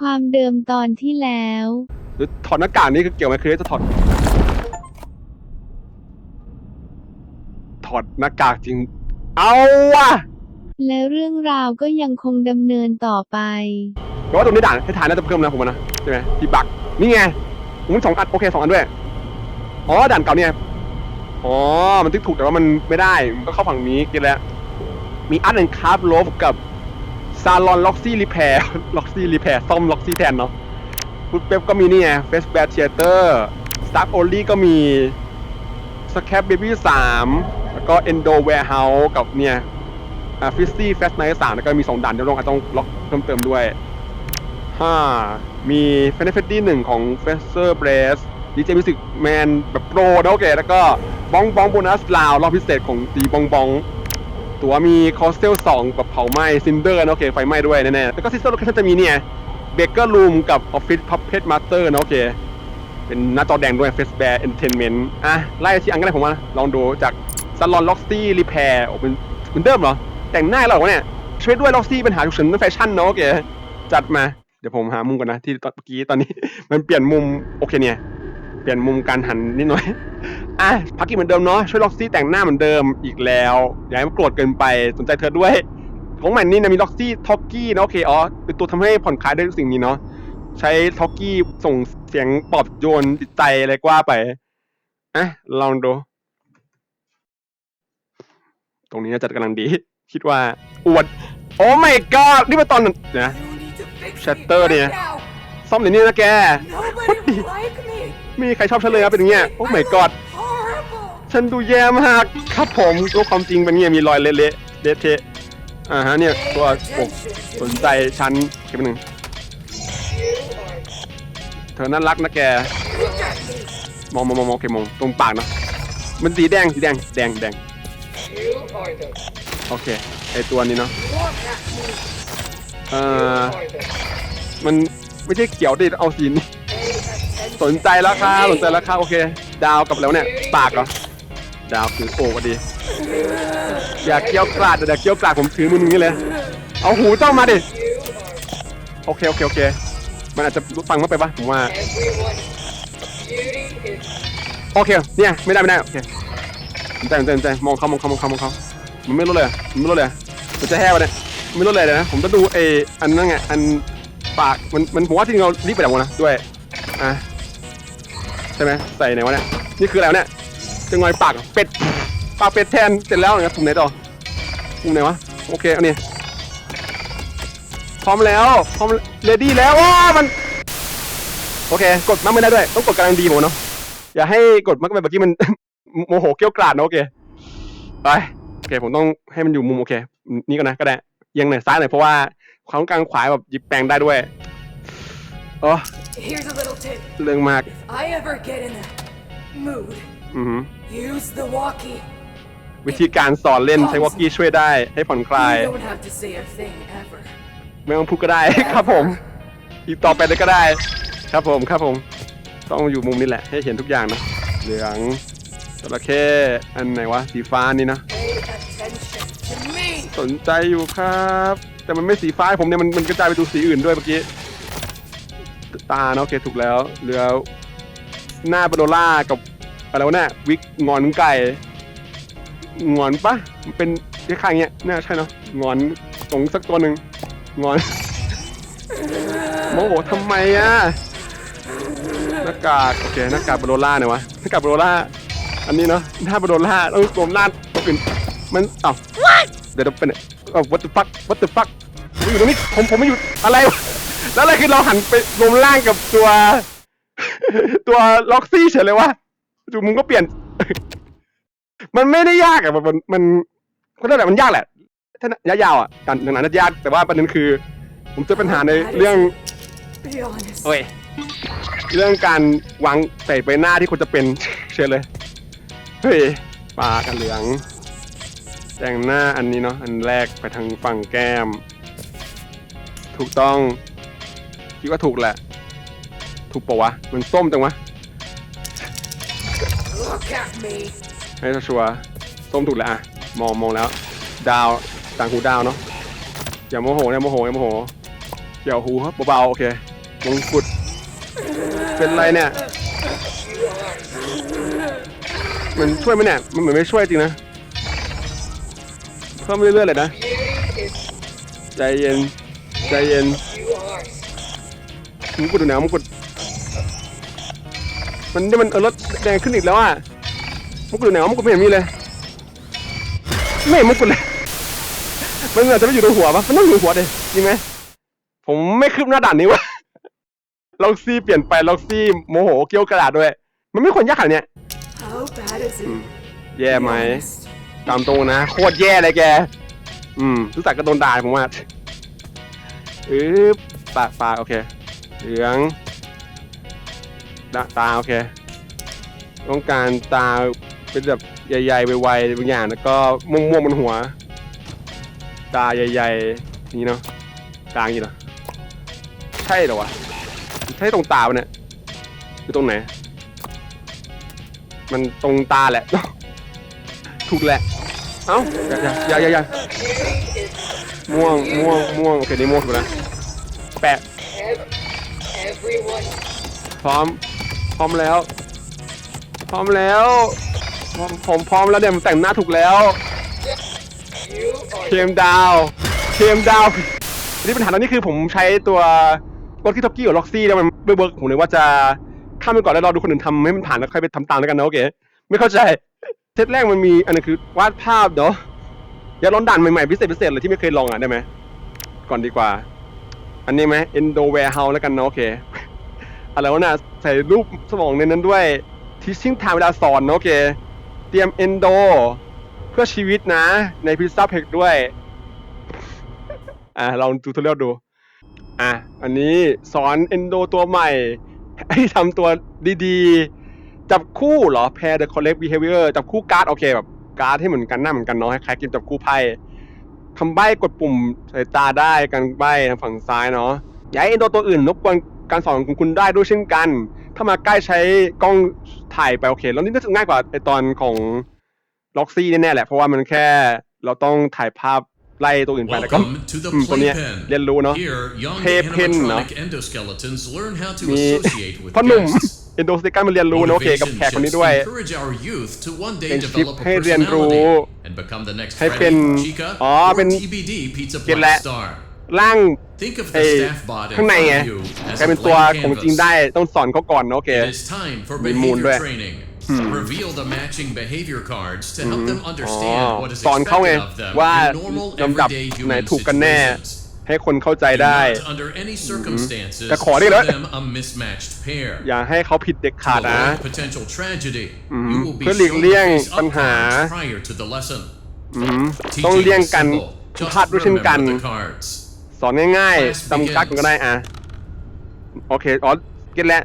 ความเดิมตอนที่แล้ว หรือถอดหน้ากากนี่คือเกี่ยวไหมคือจะถอด ถอดหน้ากากจริง เอาว่ะและเรื่องราวก็ยังคงดำเนินต่อไปแปลว่าตรงนี้ด่านให้ทานน่าจะเพิ่มนะผมว่านะใช่ไหมที่บักนี่ไงผมสองอันโอเคสองอันด้วย อ๋อด่านเก่าเนี่ย อ๋อ มันทึกถูกแต่ว่ามันไม่ได้ มันก็เข้าฝั่งนี้กินแล้ว มีอาร์ตแอนด์คราฟโลฟกับ ซาลอนล็อกซี่รีแพร์ล็อกซี่รีแพร์ซ่อมล็อกซี่แทนเนาะฟุตเป๊ปก็มีนี่ไงเฟสแบทเทเตอร์สตาร์โอลี่ก็มีสแคปเบบี้สามแล้วก็เอนโดแวร์เฮาส์กับเนี่ยอ่าฟิสซี่เฟสไนท์สามแล้วก็มีสองด่านเดี๋ยวลงอาจต้องล็อกเพิ่มเติมด้วยห้ามีเฟนเฟตตี้หนึ่งของเฟสเซอร์เบรสดีเจมิสิกแมนแบบโปรนะโอเคแล้วก็บ้องบ้องโบนัสลาวรอบพิเศษของตีบ้องบ้อง ตัวมีคอสเทลสองแบบเผาไหม้ซินเดอร์นะโอเคไฟไหม้ด้วยแน่ๆแล้วก็ซิสเตอร์โลเคชั่นจะมีเนี่ยเบเกอร์รูมกับออฟฟิศพับเพ t มาสเตอร์นะโอเค เป็นหน้าจอแดงด้วยเฟสแบร์เอนเตอร์เทนเมนต์อะไล่ที่อันก็ได้ผมว่าลองดูจากซาลอนล็อกซี่รีแพร์โอ้เป็นเหมือนเดิมเหรอ แต่งหน้าเราเหรอวะเนี่ยช่วยด้วยล็อกซี่ปัญหาฉุกเฉินเรื่องแฟชั่นเนาะโอเคจัดมาเดี๋ยวผมหามุมก่อนนะที่ตอนเมื่อกี้ตอนนี้ มันเปลี่ยนมุมโอเคเนี่ยเปลี่ยนมุมการหันนิดหน่อย อะพักกินเหมือนเดิมเนาะช่วยล็อกซี่แต่งหน้าเหมือนเดิมอีกแล้วอย่าให้มันโกรธเกินไปสนใจเธอด้วยของใหม่นี่นะมีล็อกซี่ท็อกกี้นะโอเคอ๋อเป็นตัวทำให้ผ่อนคลายได้ทุกสิ่งนี้เนาะใช้ท็อกกี้ส่งเสียงปลอบโยนจิตใจอะไรก็ว่าไปอะลองดูตรงนี้น่าจะกำลังดี คิดว่าอวด โอ้ my god นี่มาตอนนะ Shutter เนี่ยซ่อมเดี๋ยวนี้นะแก Nobody will like me. ไม่มีใครชอบฉันเลยนะเป็นอย่างเงี้ย โอ้ my god Horrible. ฉันดูแย่มากครับผมรู้ความจริงเป็นเงี้ยมีรอยเละๆเละเทะอ่าฮะเนี่ยตัวปกสนใจฉันแค่หนึ่งเธอน่ารักนะแก มองมองมองมองโอเคมองตรงปากนะมันสีแดงสีแดงแดงแดงโอเคไอตัวนี้เนาะเอ่อมันไม่ใช่เขียวดิเอาสีนี้สนใจแล้วค่ะสนใจแล้วค่ะโอเค ดาวกับแล้วเนี่ย ปากเหรอ ดาวคือโอ้ก็ดี อย่าเคี้ยวกราดเดี๋ยวเคี้ยวกราดผมถือมืออย่างนี้เลย เอาหูเจ้ามาดิ โอเคโอเคโอเค มันอาจจะฟังมาไปปะผมว่า โอเค เนี่ยไม่ได้ไม่ได้โอเคใจใจใจมองเขามองเขามองเขามองเขามันไม่รู้เลย มันไม่รู้เลย มันจะแห้วเนี่ยไม่รู้เลยเลยนะ ผมจะดูไออันนั้นไง อันปาก มัน มัน ผมว่าที่เรารีบไปแล้วนะ ด้วย อะ ใช่ไหมใส่ไหนวะเนี่ย นี่คืออะไรวเนี่ย จะงอยปากเหรอเป็ดปากเป็ดแทนเสร็จแล้วนะครับปุ่มไหนต่อปุ่มไหนวะโอเคอันนี้พร้อมแล้วพร้อมเรดี้แล้วว้ามันโอเค กดมากไม่ได้ด้วย ต้องกดกำลังดีผมเนาะอย่าให้กดมากไปเมื่อกี้มันโมโหเกรี้ยวกราดนะโอเคไปโอเค ผมต้องให้มันอยู่มุมโอเค นี่ก็นะก็ได้เอียังหน่อยซ้ายหน่อยเพราะว่าความต้องการขวาแบบหยิบแปลงได้ด้วยโอ้ Here's a little tip. เรื่องมาก If I ever get in a mood, อือหือ use the walkie. วิธีการสอนเล่นใช้วอกกี้ช่วยได้ให้ผ่อนคลาย You don't have to say a thing ever. ไม่ต้องพูดก็ได้ ครับผม อีกต่อไปเลยก็ได้ ครับผมครับผม ต้องอยู่มุมนี้แหละ ให้เห็นทุกอย่างนะ เหลืองจระเข้อันไหนวะ สีฟ้านี่นะ Pay attention to me. สนใจอยู่ครับ แต่มันไม่สีฟ้าให้ผมเนี่ยมันมันกระจายไปดูสีอื่นด้วยเมื่อกี้ ตาเนาะโอเคถูกแล้ว เหลือหน้าบาโดล่ากับ อะไรวะเนี่ยวิกงอนไก่ งอนปะเป็นคล้ายๆเงี้ยน่าใช่เนาะงอนตรงสักตัวหนึ่งงอนโมโหทำไมอะหน้ากากโอเคหน้ากากบโดล่าเนี่ยวะหน้ากากบโดล่าอันนี้เนาะหน้าบโดล่าต้องสวมหน้าตัวอื่นมันเอ้าเดี๋ยวเป็นเอ่อ what the fuck what the fuck ผมอยู่ตรงนี้ผมผมไม่อยู่อะไรแล้วอะไรคือเราหันไปรวมร่างกับตัว ตัวล็อกซี่เฉยเลยวะ จู่มึงก็เปลี่ยน มันไม่ได้ยากอะมันมันมันก็ได้แหละมันยากแหละ ถ้าระยะยาวอะการทางนั้นยากแต่ว่าประเด็นคือ ผมเจอปัญหาในเรื่อง Be honest. โอ้ยเรื่องการวางใส่ใบหน้าที่ควรจะเป็น เชื่อเลยเฮ้ยปากกันเหลือง แต่งหน้าอันนี้เนาะอันแรกไปทางฝั่งแก้ม ถูกต้องคิดว่าถูกแหละ ถูกปะวะ มันส้มจังวะ Look at me. ให้ชัวร์ส้มถูกแล้วอะมองมองแล้ว ดาวต่างหูดาวเนาะอย่าโมโหอย่าโมโหอย่าโมโหเกี่ยวหูครับเบาๆโอเคมงกุฎเป็นไรเนี่ย มันช่วยไหมเนี่ย มันเหมือนไม่ช่วยจริงนะ เพิ่มเรื่อยๆเลยนะ ใจเย็น ใจเย็นมงกุฎอยู่ไหนมงกุฎมันนี่มันเออรถแดงขึ้นอีกแล้วอะ มงกุฎอยู่ไหนวะมงกุฎไม่เห็นมีเลยไม่เห็นมงกุฎเลย มันอาจจะไม่อยู่ในหัวปะมันต้องอยู่ในหัวเลยจริงไหมผมไม่คืบหน้าด่านนี้วะล็อกซี่เปลี่ยนไปล็อกซี่โมโหเกี่ยวกระดาษด้วย มันไม่ควรยากขนาดเนี้ย How bad is it? แย่ไหม Be honest. ตามตรงนะ โคตรแย่เลยแก อืมรู้จักก็โดนด่าผมว่าอือปากปากโอเค เหลืองตาตาโอเค ต้องการตา เป็นแบบใหญ่ๆไวๆบางอย่างแล้วก็ม่วงๆบนหัว ตาใหญ่ๆนี้เนาะกลางอย่างนี้เหรอใช่เหรอวะใช่ตรงตาปะเนี่ยคือตรงไหน มันตรงตาแหละ ถูกแหละ เอ้าอย่าอย่าอย่าอย่าม่วงม่วงม่วงโอเคนี่ม่วงถูกแล้วแปะพร้อม พร้อมแล้ว พร้อมแล้ว ผมผมพร้อมแล้วเนี่ยผมแต่งหน้าถูกแล้วเคมดาวเคมดาวนี่ปัญหาตอนนี้คือผมใช้ตัวกดที่ท็อปกี้กับล็อกซี่แล้วมันไม่เวิร์กผมเลยว่าจะข้ามไปก่อนแล้วรอดูคนอื่นทำให้มันผ่านแล้วค่อยไปทำตามแล้วกันนะโอเค ไม่เข้าใจเซตแรกมันมีอันนึงคือวาดภาพเดี๋ยวอยาลองด่านใหม่ๆพิเศษพิเศษเลยที่ไม่เคยลองอะได้ไหมก่อนดีกว่า อันนี้ไหม Endo Warehouse แล้วกันเนาะโอเคอะไรวะน่ะใส่รูปสมองในนั้นด้วย Teaching Time เวลาสอนเนอะโอเค เตรียม Endo เพื่อชีวิตนะ ในพิซซ่าเพกด้วย อะลองดูทุเรียลดู อะ อันนี้สอน Endo ตัวใหม่ ให้ทำตัวดีๆ จับคู่เหรอ pair the correct behavior จับคู่การ์ดโอเคแบบการ์ดให้เหมือนกันหน้าเหมือนกันเนาะคล้ายๆเกมจับคู่ไพ่คำใบ้กดปุ่มสายตาได้การใบ้ทางฝั่งซ้ายเนาะอย่าให้เอนโดตัวอื่นรบกวนการสอนของคุณได้ด้วยเช่นกัน ถ้ามาใกล้ใช้กล้องถ่ายไปโอเค แล้วนี่น่าจะง่ายกว่าไอตอนของล็อกซี่แน่ๆแหละ เพราะว่ามันแค่เราต้องถ่ายภาพไล่ตัวอื่นไปแล้วก็ Welcome to the อืมตัวเนี้ย playpen. เรียนรู้เนาะ Here, young Playpen เนอะ animatronic endoskeletons learn how to มี associate with พ่อหนุ่ม guests. เอ็นโดสติกันมาเรียนรู้นะโอเคกับ Motivation แขกคนนี้ shifts ด้วย encourage our youth to one day เป็นชิป develop a ให้เรียนรู้ personality and become the next ให้เป็น Freddy, Chica, อ๋อ or เป็น TBD Pizza เก็ตแล้ว Plus star. ร่าง Think of ไอ้ the staff bot in ข้างใน front ไง of you ก as ลาย a เป็นตัว blank ของจริง canvas. ได้ต้องสอนเขาก่อนนะโอเค It is time for มีมูลด้วย behavior training. Reveal the matching behavior cards to help them อ๋อ understand what is สอนเขาไง expected of them ว่า in normal ลำดับ everyday ไหน human ถูกกันแน่ situations. ให้คนเข้าใจ Do ได้ not, under any circumstances, แต่ขอได้เลย show them a mismatched pair. อย่าให้เขาผิดเด็ก To ขาดนะ avoid potential tragedy, you will be เพื่อหลีก shown เลี่ยง to face ปัญ up หา cards prior to the lesson. อืมต้องเลี่ยงกัน Teaching is ผิด simple. พลาดด้วยเช่นกัน Just remember the cards. สอนง่าย Class ๆจำกัดกันก็ได้อะโอเคอ๋อเก็ตแล้ว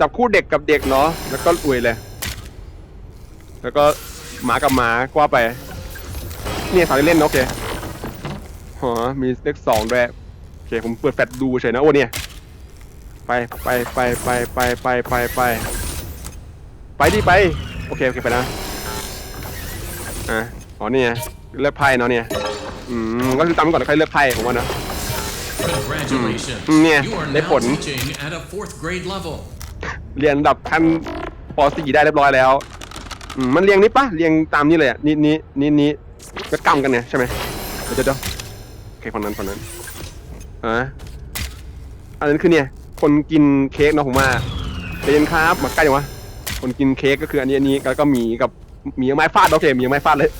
จับคู่เด็กกับเด็กเนาะแล้วก็อวยเลย แล้วก็หมากับหมากว่าไป เนี่ยสอนเล่นๆเนอะโอเคหอมีเลขสองด้วยโอเคผมเปิดแฟลชดูเฉยนะโอ้เนี่ยไปไปไปไปไปไปไปไปไปดิไปโอเคโอเคไปนะอะอ๋อเนี่ยเลือกไพ่เนาะเนี่ยอืมก็คือตามก่อนแล้วค่อยเลือกไพ่ผมว่านะ Congratulations. Mm, yeah, You are they now put- teaching at a fourth grade level. เรียนระดับขั้นป .4 ได้เรียบร้อยแล้วอืมมันเรียงนี้ปะเรียงตามนี้เลยอะนี่นี่นี่นี่ก็กำกันเนี่ยใช่ไหมเดี๋ยวเดี๋ยวเดี๋ยวโอเคฝั่งนั้นฝั่งนั้นอะอันนั้นคือเนี่ย คนกินเค้กเนาะผมว่าเรียนครับมาใกล้ยังวะคนกินเค้กก็คืออันนี้อันนี้แล้วก็หมีกับหมีกับไม้ฟาดโอเคหมีกับไม้ฟาดเลย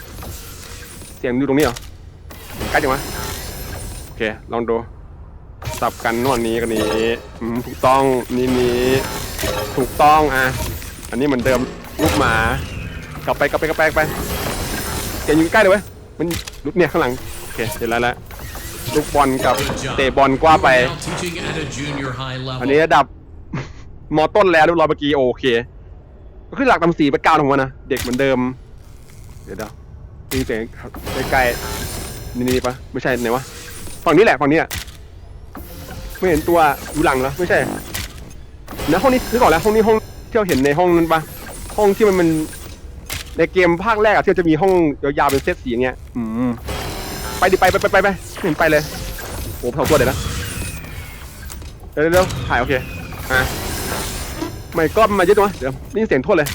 เสียงอยู่ตรงนี้เหรอใกล้ยังวะโอเคลองดู สับกันนวดนี้กันนี้ถูกต้องนี่นี้ถูกต้องอะอันนี้เหมือนเดิมลูกหมากลับไปกลับไปกลับไปกลับไปแกอยู่ใกล้เลยเว้ยมันลุกเนี่ยข้างหลังโอเคเห็นแล้วละลูกบอลกับเตะบอลกว่าไป อันนี้ระดับมอต้นแล้วเรียบร้อยเมื่อกี้โอเค ก็คือหลักตำสีไปเก้าของมันนะเด็กเหมือนเดิม เดี๋ยวเดี๋ยวได้ยินเสียงใกล้ๆนี่นี่ปะไม่ใช่ไหนวะฝั่งนี้แหละฝั่งนี้แหละ ไม่เห็นตัวอยู่หลังเหรอไม่ใช่นะห้องนี้นึกออกแล้วห้องนี้ห้องที่เราเห็นในห้องนั้นปะห้องที่มันมันในเกมภาคแรกอะที่มันจะมีห้องยาวๆเป็นเซตสีอย่างเงี้ยอืมไปดิไปไปไปไปไปไม่เห็นไปเลยโอ้สองตัวเดี๋ยวนะเอยวเดี๋ยวเดี๋ยวถ่ายโอเคอะไม่ก็มาเยอะจังวะเดี๋ยวนี่เสียงโทษเลย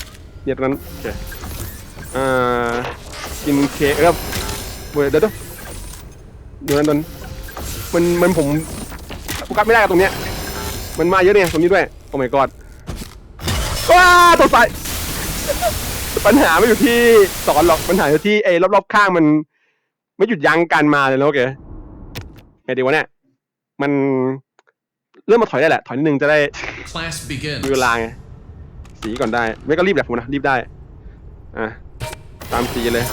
เนี่ยตรงนั้นโอเคอ่ากินเคเออเดี๋ยวเดี๋ยวเดี๋ยวนั้นตอนมันมันผม โฟกัสไม่ได้กับตรงเนี้ย มันมาเยอะเนี่ยตรงนี้ด้วย โอ้ my god ว้าตกใจปัญหาไม่อยู่ที่สอนหรอกปัญหาอยู่ที่ไอ้รอบๆข้างมัน ไม่หยุดยั้งการมาเลยนะโอเคไงดีวะเนี่ยมันเริ่มมาถอยได้แหละ ถอยนิดนึงจะได้ Class มี begins. เวลาไงสีก่อนได้ ไม่ก็รีบแหละผมนะรีบได้อะตามสีเลย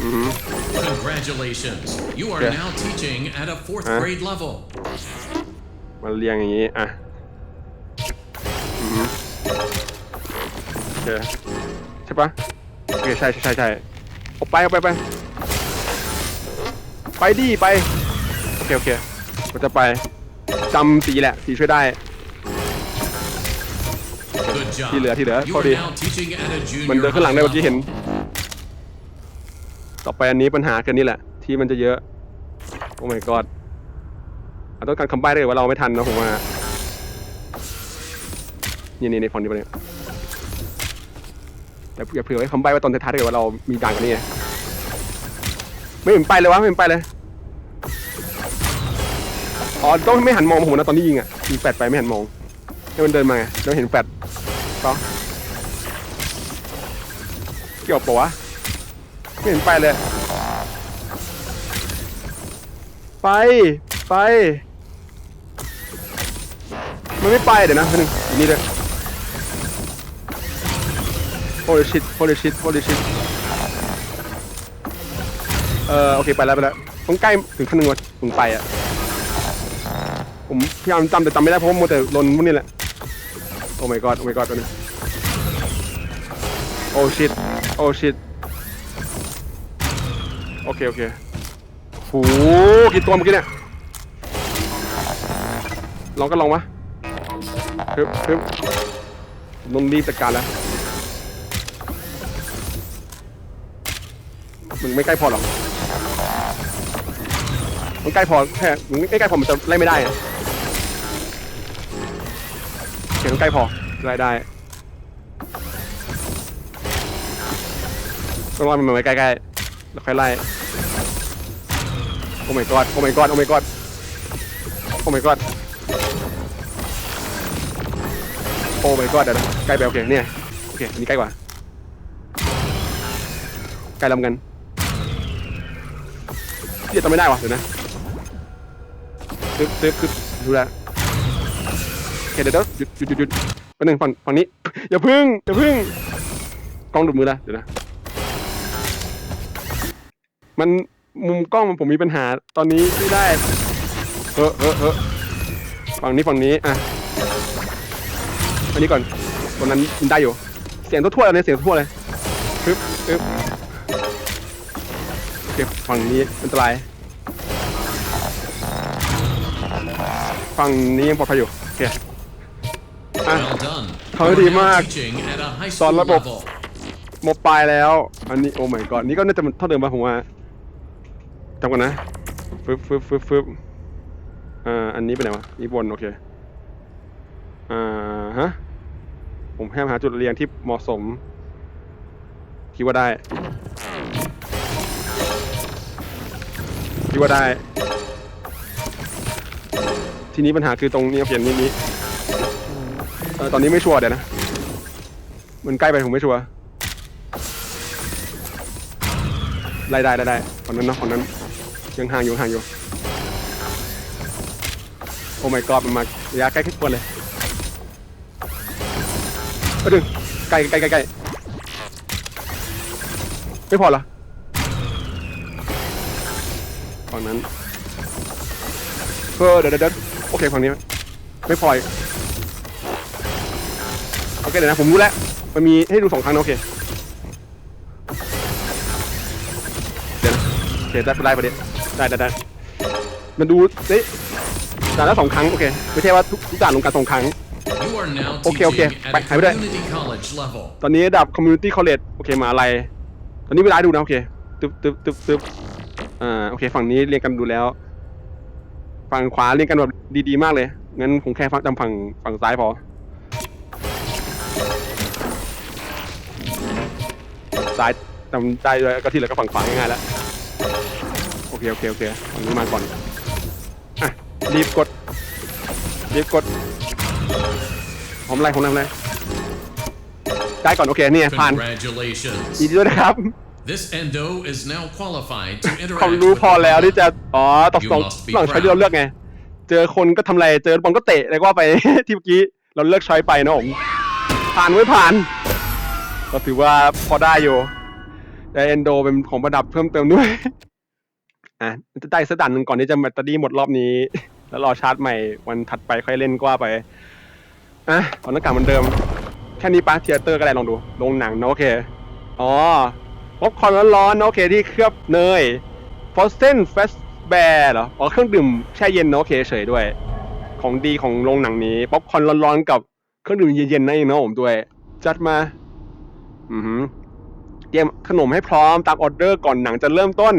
อือหือ Congratulations. You are Okay. now teaching at a fourth Huh? grade level. มาเรียงอย่างนี้ อะอือหือโอเคใช่ปะโอเคใช่ใช่ใช่ใช่เอาไปเอาไปไปไปดิไป โอเค โอเคผมจะไปจำสีแหละ สีช่วยได้ Good job. Thì lửa, thì lửa, You thôi are đi. now teaching at a มัน junior เดินข้างหลัง high ได้เมื่อกี้เห็น level. ต่อไปอันนี้ปัญหาคือนี่แหละ ที่มันจะเยอะ โอ้ my god เราต้องการคำใบ้ได้เลยว่าเราไม่ทันนะผมว่า นี่นี่นี่ฝั่งนี้ไปเลยแต่อย่าเผื่อไว้คำใบ้ไว้ตอนท้ายๆถ้าเกิดว่าเรามีด่านกันนี่ไงไม่เห็นไปเลยวะไม่เห็นไปเลยอ๋อต้องไม่หันมองผมนะตอนนี้ยิงอะยิงแฟดไปไม่หันมองให้มันเดินมาไงแล้วเห็นแฟดก็เกี่ยวปะวะ ไม่เห็นไปเลย ไป ไป มันไม่ไปเดี๋ยวนะนึงอีกนี่เลย holy shit holy shit holy shit เออโอเคไปแล้วไปแล้วต้องใกล้ถึงขั้นหนึ่งวะถึงไปอะผมพยายามจำแต่จำไม่ได้เพราะว่ามัวแต่ลนพวกนี้แหละโอ้ my god โอ้ my god ตัวนี้โอ้ shit โอ้ shit โอเค โอเคโหกี่ตัวเมื่อกี้เนี่ยลองก็ลองวะฮึบฮึบผมต้องรีบจัดการแล้ว มึงไม่ใกล้พอหรอกมันใกล้พอแค่มึงไม่ใกล้พอมันจะไล่ไม่ได้เขียนใกล้พอไล่ได้ต้องรอมันมาไว้ใกล้ๆ แล้วค่อยไล่โอ้ my god โอ้ my god โอ้ my god โอ้ my god โอ้ my god เดี๋ยวนะใกล้ไปโอเคเนี่ยโอเคอันนี้ใกล้กว่าใกล้ล้วเหมือนกันเดี๋ยวจำไม่ได้วะเดี๋ยวนะตึ๊บตึ๊บตึ๊บดูแลโอเคเดี๋ยวเดี๋ยวหยุดหยุดหยุดหยุดแป๊บนึงฝั่งฝั่งนี้ อย่าพึ่งอย่าพึ่งกล้องดูดมือแล้วเดี๋ยวนะ มันมุมกล้องมันผมมีปัญหาตอนนี้ไม่ได้เออเออเออฝั่งนี้ฝั่งนี้อะอันนี้ก่อนตรงนั้นมันได้อยู่ เสียงทั่วๆเลยเสียงทั่วเลยปึ๊บปึ๊บเก็บฝั่งนี้อันตรายฝั่งนี้ยังปลอดภัยอยู่โอเคอะ Well done. How You are do you now mark? teaching at a high สอนระบบหมดปลายแล้ว อันนี้โอ้ my god นี่ก็น่าจะเท่าเดิมป่ะผมว่า จำกันนะฟึบฟึบฟึบฟึบอ่าอันนี้เป็นไหนวะนี่บนโอเคอ่าฮะผมพยายามหาจุดเรียงที่เหมาะสม คิดว่าได้คิดว่าได้ ทีนี้ปัญหาคือตรงนี้เปลี่ยนนี้นี้เออตอนนี้ไม่ชัวร์เดี๋ยวนะ มันใกล้ไปผมไม่ชัวร์ไล่ได้ไล่ได้ฝั่งนั้นเนาะฝั่งนั้น ยังห่างอยู่ห่างอยู่ โอ้ my god มันมาระยะใกล้ขึ้นควรเลยก็ดึงใกล้ใกล้ใกล้ใกล้ไม่พอเหรอฝั่งนั้นเออเดี๋ยวเดี๋ยวเดี๋ยวโอเคฝั่งนี้ ไม่พออีกโอเคเดี๋ยวนะผมรู้แล้ว มันมีให้ดูสองครั้งนะโอเคเดี๋ยวนะโอเคได้ได้ประเดี๋ยว ได้ได้ได้มันดูเอ๊ะด่านละสองครั้งโอเค ไม่ใช่ว่าทุกทุกด่านลงกันสองครั้ง You are now Okay, okay. teaching at Bye, a have a good day. community college level. ตอนนี้ระดับ community college โอเคมหาอะไร ตอนนี้เวลาให้ดูนะโอเคตึ๊บตึ๊บตึ๊บตึ๊บอ่าโอเค ฝั่งนี้เรียงกันดูแล้ว ฝั่งขวาเรียงกันแบบดีๆ มากเลย งั้นผมแค่ฟังจำฝั่งฝั่งซ้ายพอ ซ้ายจำได้เลยก็ที่เหลือก็ฝั่งขวาง่ายๆแล้วโอ เคโอเคโอเคฝั่งนี้มาก่อนอะรีบกดรีบกดผมอะไรผมทำอะไรได้ก่อนโอเคเนี่ยผ่าน Congratulations. ยินดีด้วยนะครับ This endo is now qualified to ความ interact รู้ with พอ the แล้วที่ robot. จะอ๋อตอบสอง You must be หลังช้อยที่เราเลือกไง เจอคนก็ทำอะไรเจอบอลก็เตะอะไรก็ว่าไป ที่เมื่อกี้เราเลือกช้อยไปนะผมผ่านไว้ผ่านก็ถือว่าพอได้อยู่ได้เอนโดเป็นของประดับเพิ่มเติมด้วย อะจะได้สักด่านหนึ่งก่อนที่จะแบตเตอรี่หมดรอบนี้ แล้วรอชาร์จใหม่วันถัดไปค่อยเล่นกว่าไปอะขอหน้ากากเหมือนเดิม แค่นี้ปะเทียเตอร์ก็ได้ลองดูลงหนังนะโอเค อ๋อป๊อปคอร์นร้อนๆนะโอเคที่เคลือบเนยฟอสเซนเฟสแบร์เหรออ๋อเครื่องดื่มแช่เย็นนะโอเคเฉยด้วย ของดีของโรงหนังนี้ป๊อปคอร์นร้อนๆกับเครื่องดื่มเย็นๆนั่นเองนะผมด้วย จัดมา อือหือเตรียมขนมให้พร้อมตามออเดอร์ก่อนหนังจะเริ่มต้น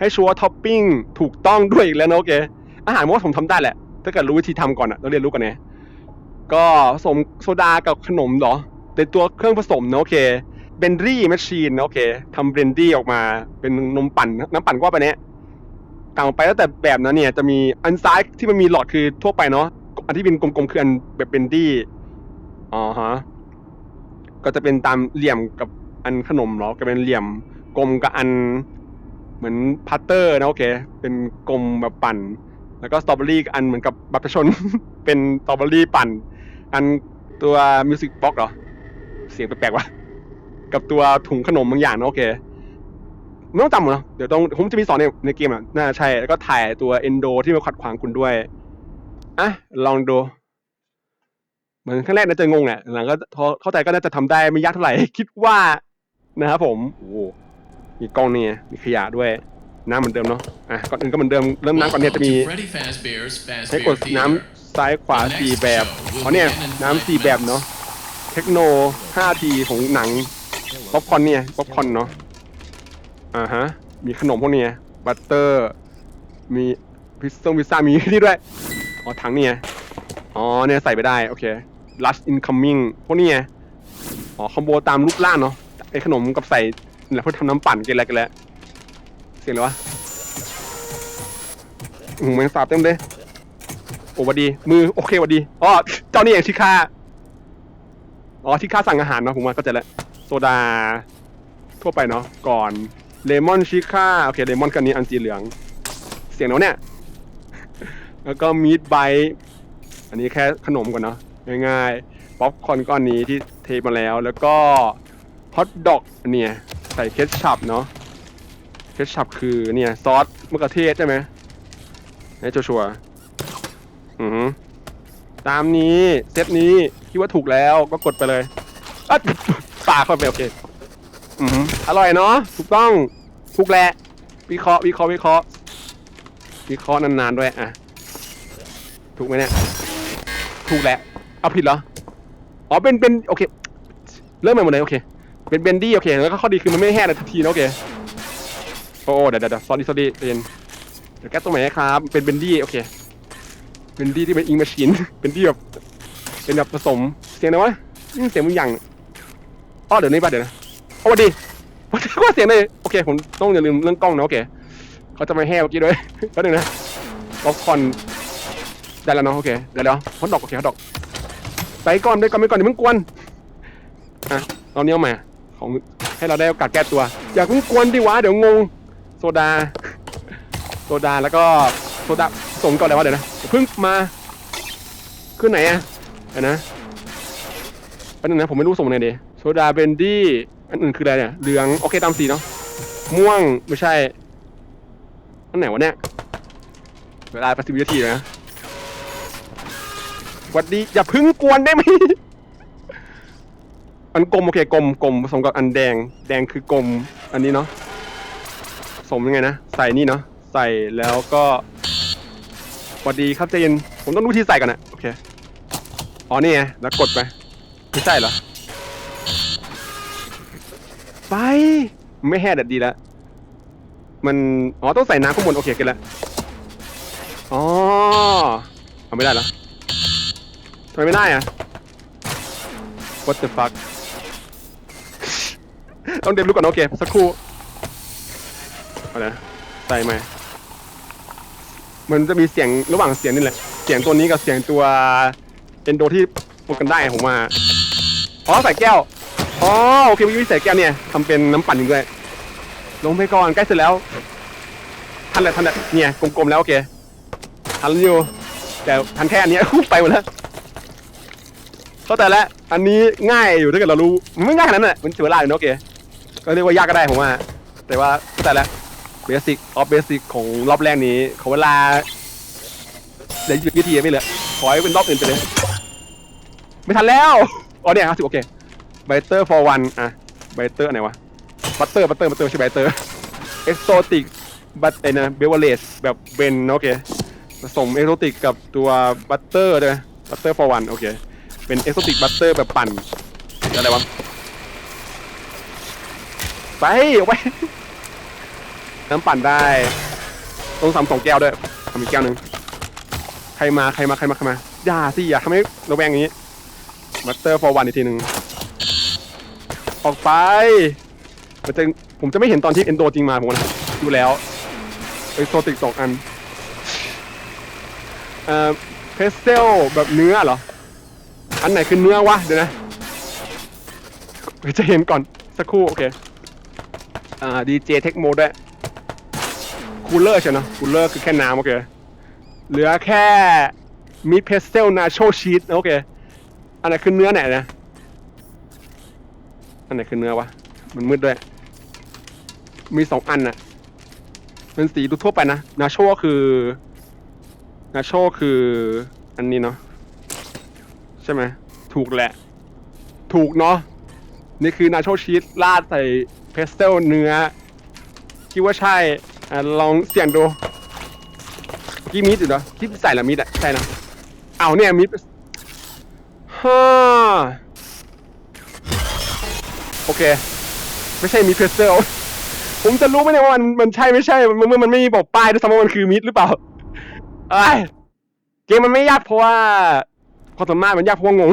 ให้ชัวร์ท็อปปิ้งถูกต้องด้วยอีกแล้วนะโอเค อาหารว่าผมทำได้แหละ ถ้าเกิดรู้วิธีทำก่อนอะต้องเรียนรู้กันไงก็ผสมโซดากับขนมเหรอเป็นตัวเครื่องผสมนะโอเคเบนรี่แมชชีนนะโอเคทำเบรนดี้ออกมาเป็นนมปั่นน้ำปั่นก็ว่าไปเนี้ยต่างไปแล้วแต่แบบนั้นเนี่ยจะมีอันซ้ายที่มันมีหลอดคือทั่วไปเนาะอันที่เป็นกลมๆคืออันแบบเบนดี้อ๋อฮะก็จะเป็นตามเหลี่ยมกับอันขนมเหรอก็เป็นเหลี่ยมกลมกับอัน เหมือนพัตเตอร์นะโอเค เป็นกลมแบบปั่น แล้วก็สตรอเบอรี่อันเหมือนกับบัตรประชาชน เป็นสตรอเบอรี่ปั่น อันตัวมิวสิกบ็อกเหรอ เสียงแปลกๆวะกับตัวถุงขนมบางอย่างนะโอเคไม่ต้องจำหรอเดี๋ยวต้องผมจะมีสอนในในเกมอะน่าใช่ แล้วก็ถ่ายตัวเอนโดที่มาขัดขวางคุณด้วยอะลองดูเหมือนครั้งแรกน่าจะงงแหละหลังก็พอเข้าใจก็น่าจะทำได้ไม่ยากเท่าไหร่ คิดว่านะครับผมโอ้ มีกล้องนี่ไงมีขยะด้วยน้ำเหมือนเดิมเนาะอะก่อนอื่นก็เหมือนเดิมเริ่มน้ำก่อนเนี่ยจะ Welcome มี to Freddy Fazbear's ให้ Fazbear กดน้ำ Theater. ซ้ายขวาสี่แบบอ๋อเนี่ยน้ำสี่แบบเนาะเทคโนห้าทีของหนังป๊อปคอร์นเนี่ยป๊อปคอร์นเนาะอ่าฮะมีขนมพวกเนี้ยบัตเตอร์มีพิซซ่งพิซซ่ามีนี่ด้วยอ๋อถังเนี่ยอ๋อเนี่ยใส่ไปได้โอเค lush incoming พวกนี้ไงอ๋อคอมโบตามรูปร่างเนาะไอ้ขนมกับใส่นี่ แหละเพื่อทำน้ำปั่นกันแล้วกันแล้วเสียงเลยวะอืมแมงสาบเต็มเลย โอ้หวัดดี มือโอเคหวัดดีอ๋อเจ้านี่เองชิค่าอ๋อที่ค่าสั่งอาหารเนาะผมว่าก็จะและโซดา ทั่วไปเนาะก่อนเลมอนชิค่าโอเคเลมอนกันนี้อันสีเหลือง เสียงเนาะเนี่ย แล้วก็มีดไบอันนี้แค่ขนมก่อนเนาะง่ายๆป๊อปคอนก้อนนี้ที่เทมาแล้ว แล้วก็ฮอทดอกเนี่ย ส่เคชชัพเนาะเคชชัพคือเนี่ยซอสมะเขือเทศใช่ไหมให้ชัวร์อือฮึตามนี้เซตนี้คิดว่าถูกแล้วก็กดไปเลยอะปากเข้าไปโอเคอือฮึอร่อยเนาะถูกต้องถูกแหละวิเคราะห์วิเคราะห์วิเคราะห์วิเคราะห์นานๆด้วยอะถูกไหมเนี่ยถูกแหละเอาผิดเหรออ๋อเป็นเป็นโอเคเริ่มใหม่หมดเลยโอเค เป็นเบนดี้โอเคแล้วก็ข้อดีคือมันไม่แห้งเลยทันทีนะโอเคโอ้เดี๋ยวเดี๋ยวสอรี่สอรี่เป็นเดี๋ยวแก้ตัวใหม่ให้ครับเป็นเบนดี้โอเคเบนดี้ที่เป็นอิงมชชีนเป็นที่แบบเป็นแบบผสมเสียงอะไรวะเสียงมึงอย่างอ๋อเดี๋ยวนี้ป่ะเดี๋ยวนะโอ้ดีว่าเสียงเลยโอเคผมต้องอย่าลืมเรื่องกล้องนะโอเคเขาจะไม่แห้เมื่อกี้ด้วยแป๊บนึงนะป๊อปคอนได้แล้วเนาะโอเคเดี๋ยวเดี๋ยวฮอตดอกโอเคฮอตดอกไปก่อนไปก่อนไปก่อนอย่าเพิ่งกวนอะเอาเนี้ยมา ของให้เราได้โอกาสแก้ตัว อย่าเพิ่งกวนดิวะเดี๋ยวงงโซดา โซดาแล้วก็โซดาผสมก่อนเลยวะเดี๋ยวนะเพิ่งมาขึ้นไหนอะเดี๋ยวนะอันนึงนะผมไม่รู้ส่งไหนดีโซดาเบนดี้อันอื่นคืออะไรเนี่ยเหลืองโอเคตามสีเนาะม่วงไม่ใช่อันไหนวะเนี่ยเวลาประสิบวินาทีนะหวัดดีอย่าพึ่งกวนได้ไหม อันกลมโอเคกลมกลมผสมกับอันแดง แดงคือกลมอันนี้เนาะผสมยังไงนะใส่นี่เนาะใส่แล้วก็สวัสดีครับใจนผมต้องรู้ที่ใส่ก่อนนะโอเคอ๋อนี่ไงแล้วกดไปไม่ใช่เหรอไปไม่แห่ดดีแล้วมันอ๋อต้องใส่น้ำข้างบนโอเคกันแล้วอ๋อเอาไม่ได้เหรอทำไมไม่ได้อะ what the fuck ต้องเดมรู้ก่อนโอเคสักครู่เอาละใส่ไหมมันจะมีเสียงระหว่างเสียงนี่แหละ เสียงตัวนี้กับเสียงตัวเอนโดที่พูดกันได้ผมว่าอ๋อใส่แก้วอ๋อโอเควิธีใส่แก้วเนี่ยทำเป็นน้ำปั่นอยู่ด้วยลงไปก่อนใกล้เสร็จแล้วทันแหละทันแหละเนี่ยกลมๆแล้วโอเคทันอยู่แต่ทันแค่อันนี้ไปหมดแล้วเข้าใจแล้วอันนี้ง่ายอยู่ถ้าเกิดเรารู้มันไม่ง่ายขนาดนั้นแหละมันเสียเวลาอยู่นะโอเค ก็เรียกว่ายากก็ได้ผมว่า แต่ว่าเข้าใจแล้วเบสิกออฟเบสิกของรอบแรกนี้ขอเวลาเดี๋ยววิธีไม่เหลือขอให้เป็นรอบอื่นไปเลย ไม่ทันแล้วอ๋อเนี่ยครับสิโอเคไบเตอร์ for one อะไบเตอร์ไหนวะบัตเตอร์บัตเตอร์บัตเตอร์ใช่ไบเตอร์เอ็กโซติกบัตไอ้นะเบเวอร์เลสแบบเบนโอเคผสมเอ็กโซติกกับตัวบัตเตอร์ด้วยบัตเตอร์ for one โอเคเป็นเอ็กโซติกบัตเตอร์แบบปั่นอะไรวะ ไปเอาไปน้ำปั่นได้ต้องสามสองแก้วด้วยทำอีกแก้วหนึ่งใครมาใครมาใครมาใครมาอย่าสิอย่าทำให้ระแวงอย่างนี้บัตเตอร์ฟอร์วันอีกทีหนึ่งออกไปมันจะผมจะไม่เห็นตอนที่เอนโดจริงมาผมนะดูแล้วไอโซติกสองอันเอ่อเพสเซลแบบเนื้อเหรอ อันไหนคือเนื้อวะเดี๋ยวนะเดี๋ยวจะเห็นก่อนสักครู่โอเค อ่าดีเจเทคโมด้วยคูลเลอร์ใช่เนอะคูลเลอร์คือแค่น้ำโอเคเหลือแค่มิดเพสเซลนาโชชีสโอเคอันไหนคือเนื้อไหนนะอันไหนคือเนื้อวะมันมืดด้วย มีสองอันน่ะเป็นสีดูทั่วไปนะนาโชก็คือนาโชคืออันนี้เนาะใช่ไหมถูกแหละ ถูกเนาะนี่คือนาโชชีสราดใส่ เพสเซลเนื้อ คิดว่าใช่อะลองเสี่ยงดูกี้มีดอยู่เนาะที่ใส่ละมีดอะใช่นะเอาเนี่ยมีดฮ่าโอเค ไม่ใช่มีดเพสเซลผมจะรู้ไหมเนี่ยว่ามันมันใช่ไม่ใช่มันมันมันไม่มีบอกป้ายด้วยซ้ำว่ามันคือมิดหรือเปล่าไอ้เกมมันไม่ยากเพราะว่าความสามารถมันยากเพราะว่างง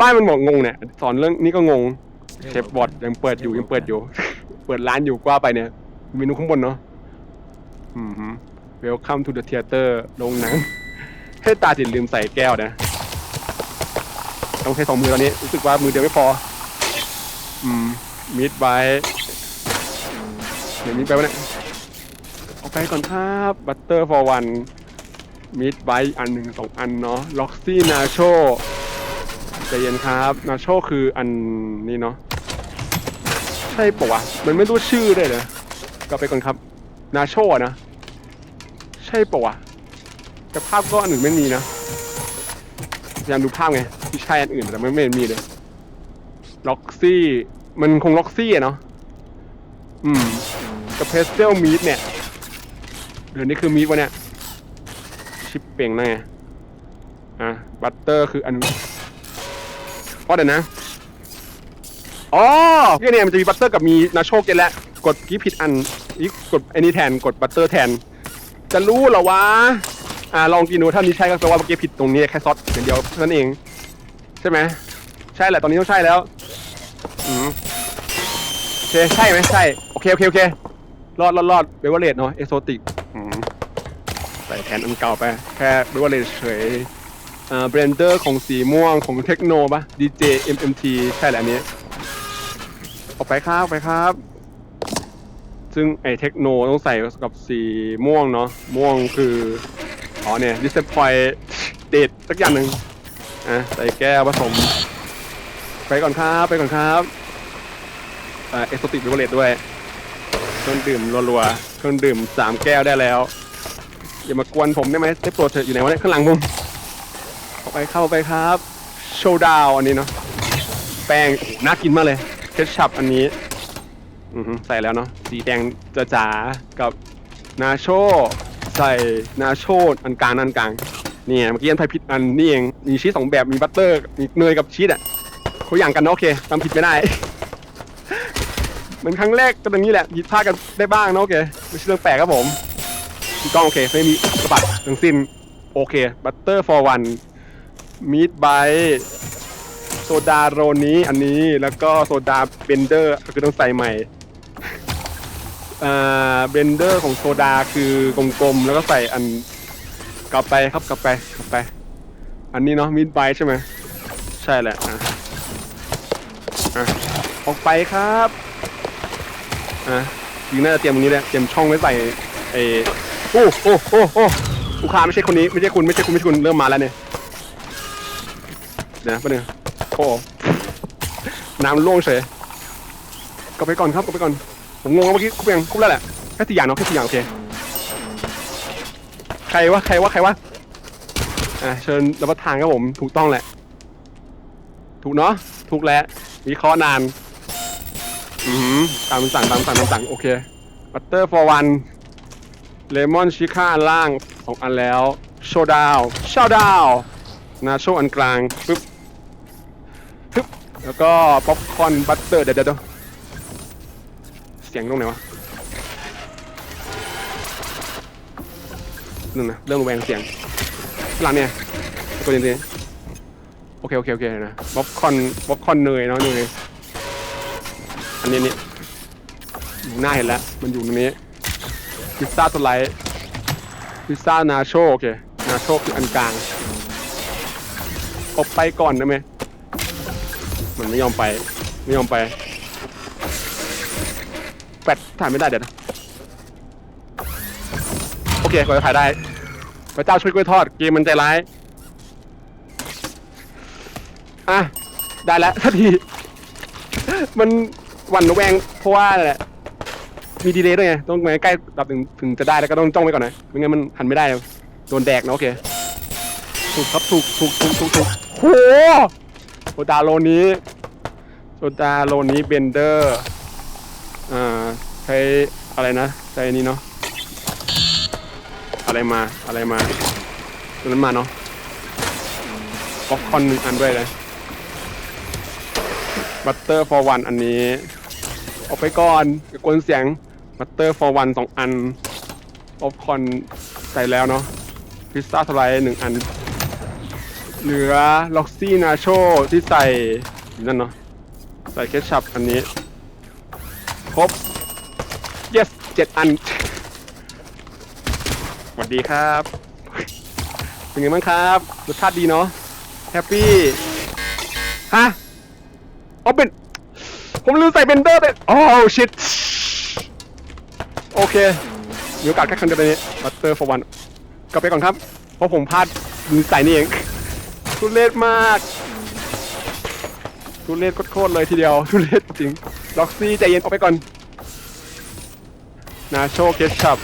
ป้ายมันบอกงงเนี่ย สอนเรื่องนี้ก็งง เชฟบอทยังเปิดอยู่ยังเปิดอยู่ เปิดร้านอยู่กว่าไปเนี่ยเมนูข้างบนเนาะอืมฮึ Welcome to the theater โรงหนัง ให้ตาจิตลืมใส่แก้วนะ ต้องใช้สองมือตอนนี้ รู้สึกว่ามือเดียวไม่พอ อืมมิดไบเดี๋ยวมิดไปวะเนี่ยเอาไปก่อนครับบัตเตอร์ฟอร์วันมิดไบอันหนึ่งสองอันเนาะล็อกซี่นาโชใจเย็นครับนาโชคืออันนี้เนาะ ใช่ปะวะ มันไม่รู้ชื่อด้วยเลยกลับไปก่อนครับ นาโชะนะ ใช่ปะวะ แต่ภาพก็อันอื่นไม่มีนะพยายามดูภาพไงที่ใช่อันอื่นแต่ไม่ไม่มีเลย ล็อกซี่ มันคงล็อกซี่อะเนาะ อืม กับเพสเซลมีดเนี่ย เดี๋ยวนี้คือมีดวะเนี่ย ชิปเป่งนะไง อะ บัตเตอร์คืออันอ๋อเดี๋ยวนะ อ๋อเนี่ยเนี่ยมันจะมีบัตเตอร์กับมีนาโชเกนแล้วกดกี้ผิดอันอีกกดไอ้นี่แทนกดบัตเตอร์แทน จะรู้เหรอวะอ่าลองกินดูถ้านี้ใช่ก็แปลว่าเมื่อกี้ผิดตรงนี้แค่ซอสอย่างเดียวเท่านั้นเอง ใช่ไหมใช่แหละตอนนี้ต้องใช่แล้วอืมโอเคใช่ไหมใช่โอเคโอเคโอเครอดรอดรอดเบเวอร์เลดเนาะเอโซติกอืมใส่แทนอันเก่าไปแค่เบเวอร์เลดเฉยอ่าเบรนเดอร์ของสีม่วงของเทคโนปะ DJ MMT ใช่แหละอันนี้ ออกไปครับออกไปครับ ซึ่งไอเทคโนต้องใส่กับสีม่วงเนาะม่วงคือ อ๋อเนี่ยดิสเพอยเดทสักอย่างหนึ่งอะใส่แก้วผสม ไปก่อนครับไปก่อนครับอ่าเอสโซติกเบเวอร์เลดด้วยเครื่องดื่มรัวๆเครื่องดื่มสามแก้วได้แล้ว อย่ามากวนผมได้ไหมได้โปรดเถอะอยู่ไหนวะเนี่ยข้างหลังผมเข้าไปเข้าไปครับ โชว์ดาวอันนี้เนาะแป้งโอ้โหน่ากินมากเลย เคชชัพอันนี้อือหือใส่แล้วเนาะสีแดงจ๋าๆกับนาโชใส่นาโชอันกลางอันกลางเนี่ยเมื่อกี้ยันไทยผิดอันนี่เองมีชีสสองแบบมีบัตเตอร์มีเนยกับชีสอะเขาอย่างกันเนาะโอเคทำผิดไม่ได้ เหมือนครั้งแรกก็ตรงนี้แหละผิดพลาดกันได้บ้างเนาะโอเคไม่ใช่เรื่องแปลกครับผมกต้องโอเคไม่มีสะบัดทั้งสิ้นโอเคบัตเตอร์ for one มีดไบ โซดาโรนี้อันนี้แล้วก็โซดาเบนเดอร์ก็คือต้องใส่ใหม่อ่าเบนเดอร์ของโซดาคือกลมๆแล้วก็ใส่อันกลับไปครับกลับไปกลับไป อันนี้เนาะมีดไบใช่ไหมใช่แหละอะอะออกไปครับอะจริงน่าจะเตรียมตรงนี้เลยเตรียมช่องไว้ใส่ไอ้โอ้โอ้โอ้โอ้ลูกค้าไม่ใช่คนนี้ไม่ใช่คุณไม่ใช่คุณไม่ใช่คุณเริ่มมาแล้วเนี่ยเดี๋ยวแป๊บนึง โอ้น้ำล่วงเฉยกลับไปก่อนครับกลับไปก่อน ผมงงเมื่อกี้คุบยังคุบแล้วแหละแค่สี่อย่างเนาะแค่สี่อย่างโอเค ใครวะใครวะใครวะอะเชิญรับประทานครับผมถูกต้องแหละ ถูกเนาะถูกแล้ววิเคราะห์นาน อืมตามคำสั่งตามคำสั่งตามคำสั่งโอเคบัตเตอร์ for one เลมอนชิค่าอันล่างสองอันแล้ว โชดาวชาวดาวนาโชอันกลางปึ๊บ แล้วก็ป๊อปคอร์นบัตเตอร์เดี๋ยวเดี๋ยวเสียงตรงไหนวะนึงนะเรื่องระแวงเสียงหลังเนี่ยตัวจริงๆโอเคโอเคโอเคนะป๊อปคอนป๊อปคอนเนยเนาะเนยอันนี้นี่อยู่หน้าเห็นแล้ว มันอยู่ตรงนี้พิซซ่าตัวไลท์พิซซ่านาโชโอเคนาโชคืออันกลางออกไปก่อนได้ไหม มันไม่ยอมไป ไม่ยอมไปแปดถ่ายไม่ได้เดี๋ยวนะโอเคก็จะถ่ายได้ พระเจ้าช่วยกล้วยทอด เกมมันใจร้าย อะ ได้แล้วทันที มันหวั่นระแวงเพราะว่าอะไรแหละ มีดีเลย์ด้วยไง ต้องไปใกล้ดับถึงถึงจะได้แล้วก็ต้องจ้องไว้ก่อนนะ ไม่งั้นมันหันไม่ได้โดนแดกนะโอเค ถูกครับถูกถูกถูกถูกถูกโหโซดาโลนี้ โซดาโลนี้เบนเดอร์อ่าใช้อะไรนะใช้นี้เนาะอะไรมาอะไรมาตัวนั้นมาเนาะป๊อปคอนหนึ่งอันด้วยเลยบัตเตอร์ for one อันนี้ออกไปก่อนอย่ากวนเสียงบัตเตอร์ for one สองอันป๊อปคอนใส่แล้วเนาะพิซซ่าสไลด์หนึ่งอัน เหลือล็อกซี่นาโชที่ใส่นั่นเนาะ ใส่เคชัพอันนี้ ครบ yes เจ็ดอัน สวัสดีครับ เป็นไงบ้างครับ รสชาติดีเนาะ แฮปปี้ ฮะเอาเป็น ผมลืมใส่เบนเดอร์ไปโอ้ชิตโอเคมีโอกาสแค่ครั้งเดียวนนี้บัตเตอร์ฟอร์วันกลับไปก่อนครับ เพราะผมพลาดลืมใส่นี่เองทุเรศมาก ทุเรศโคตรเลยทีเดียวทุเรศจริงล็อกซี่ใจเย็นออกไปก่อนนาโชเคชัพ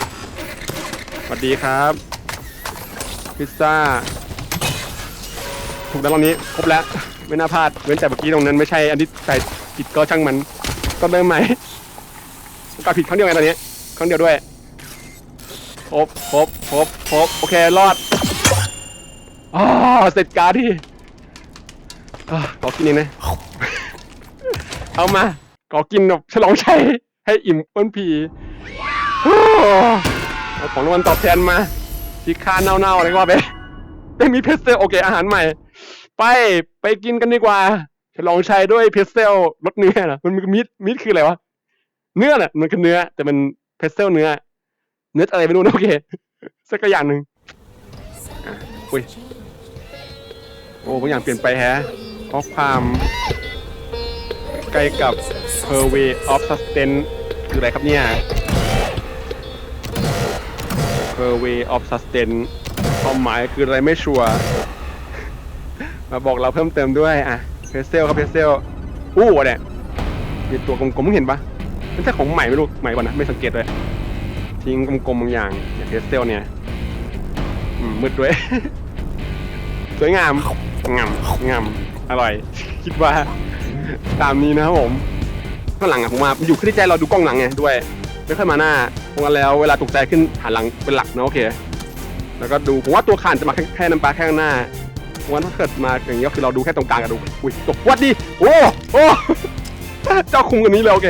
สวัสดีครับ พิซซ่า ถูกแล้วรอบนี้ครบแล้ว ไม่น่าพลาดเว้นแต่เมื่อกี้ตรงนั้นไม่ใช่อันที่ใส่ผิดก็ช่างมัน ก็เริ่มใหม่ก็ผิดครั้งเดียวไงตอนนี้ครั้งเดียวด้วยครบครบครบครบโอเครอดอ๋อเสร็จการที่อะขอกินเองนะ เอามาขอกินแบบฉลองชัยให้อิ่มอ้นพีเอาของรางวัลตอบแทนมาที่ค่าเน่าๆอะไรก็ว่าไปได้มีเพสเซลโอเคอาหารใหม่ ไปไปกินกันดีกว่า ฉลองชัยด้วยเพสเซลรสเนื้อนะมันมีดมีดคืออะไรวะเนื้อน่ะมันคือเนื้อ แต่มันเพสเซลเนื้อ เนื้ออะไรไม่รู้นะโอเคสักอย่างหนึ่งอุ้ยโอ้บางอย่างเปลี่ยนไปแฮะเพราะความ ใกล้กับ per way of sustain คืออะไรครับเนี่ย per way of sustain ความหมายคืออะไรไม่ชัวร์ มาบอกเราเพิ่มเติมด้วย อะเพสเซลครับเพสเซลอู้วะเนี่ยมีตัวกลมๆมึงเห็นปะมันใช่ของใหม่ไม่รู้ใหม่กว่านะ ไม่สังเกตเลย ทิ้งกลมๆบางอย่างอย่างเพสเซลเนี่ยอืมมืดด้วย สวยงามงามงามอร่อย คิดว่า ตามนี้นะครับผมข้างหลังอะผมมาอยู่ที่ใจเราดูกล้องหลังไงด้วยไม่ค่อยมาหน้าเพราะงั้นแล้วเวลาตกใจขึ้นหันหลังเป็นหลักนะโอเค แล้วก็ดูผมว่าตัวขานจะมาแค่แค่น้ำปลาแค่ข้งหน้าเพราะงั้นถ้าเกิดมาอย่างนี้ก็คือเราดูแค่ตรงกลางกับดูอุ้ยตกวัดดีโอ้โอ้เจ้าคุมกันนี้เลยโอเค